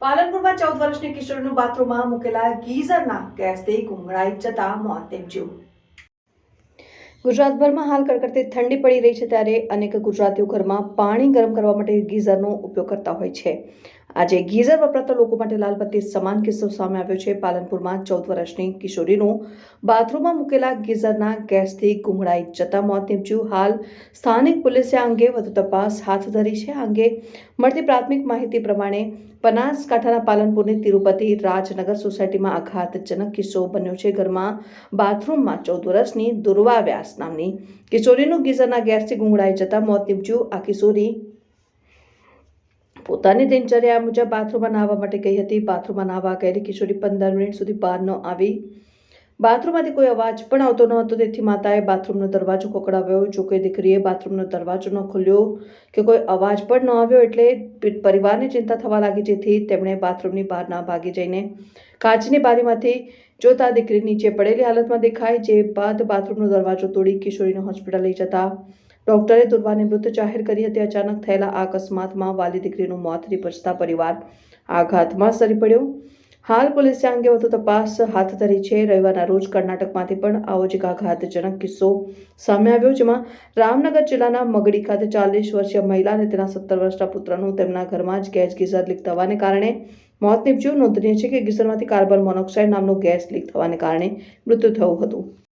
પાલનપુરમાં ચૌદ વર્ષની કિશોરીનું બાથરૂમમાં મૂકેલા ગીઝરના ગેસથી ગુંગળાઈ જતા મોત નીપજ્યું. ગુજરાતભરમાં હાલ કડકડતી ઠંડી પડી રહી છે ત્યારે અનેક ગુજરાતીઓ ઘરમાં પાણી ગરમ કરવા માટે ગીઝરનો ઉપયોગ કરતા હોય છે. આજે ગીઝર વપરાતા લોકો માટે લાલબત્તી સમાન કિસ્સો સામે આવ્યો છે. પાલનપુરમાં ચૌદ વર્ષની કિશોરીનું બાથરૂમમાં મૂકેલા ગીઝરના ગેસથી ગુંગળાઈ જતા મોત નીપજ્યું. હાલ સ્થાનિક પોલીસે આ અંગે વધુ તપાસ હાથ ધરી છે. આ અંગે મળતી પ્રાથમિક માહિતી પ્રમાણે બનાસકાંઠાના પાલનપુરની તિરુપતિ રાજનગર સોસાયટીમાં આઘાતજનક કિસ્સો બન્યો છે. ઘરમાં બાથરૂમમાં ચૌદ વર્ષની દુર્વા વ્યાસ નામની કિશોરીનું ગીઝરના ગેસથી ગુંગળાઈ જતા મોત નીપજ્યું. આ કિશોરી પોતાની દિનચર્યા મુજબ બાથરૂમમાં નાહવા માટે ગઈ હતી. બાથરૂમમાં નાહવા ગયેલી કિશોરી પંદર મિનિટ સુધી બહાર ન આવી. બાથરૂમમાંથી કોઈ અવાજ પણ આવતો ન હતો, તેથી માતાએ બાથરૂમનો દરવાજો ખોકડાવ્યો જો કે દીકરીએ બાથરૂમનો દરવાજો ન ખોલ્યો કે કોઈ અવાજ પણ ન આવ્યો એટલે પરિવારને ચિંતા થવા લાગી, જેથી તેમણે બાથરૂમની બહાર ના ભાગી જઈને કાચની બારીમાંથી જોતા દીકરી નીચે પડેલી હાલતમાં દેખાય, જે બાદ બાથરૂમનો દરવાજો તોડી કિશોરીને હોસ્પિટલ લઈ જતા ડોક્ટરે દુર્વાને મૃત જાહેર કરી હતી. અચાનક થયેલા આ અકસ્માતમાં વાલી દીકરીનું મોત નિપજતા પરિવાર આઘાતમાં સરી પડ્યો. હાલ પોલીસે આ અંગે વધુ તપાસ હાથ ધરી છે. રવિવારના રોજ કર્ણાટકમાંથી પણ આવો જ એક આઘાતજનક કિસ્સો સામે આવ્યો, જેમાં રામનગર જિલ્લાના મગડી ખાતે ચાલીસ વર્ષીય મહિલા અને તેના સત્તર વર્ષના પુત્રનું તેમના ઘરમાં જ ગેસ ગીઝર લીક થવાને કારણે મોત નીપજ્યું. નોંધનીય છે કે ગીઝરમાંથી કાર્બન મોનોક્સાઇડ નામનો ગેસ લીક થવાને કારણે મૃત્યુ થયું હતું.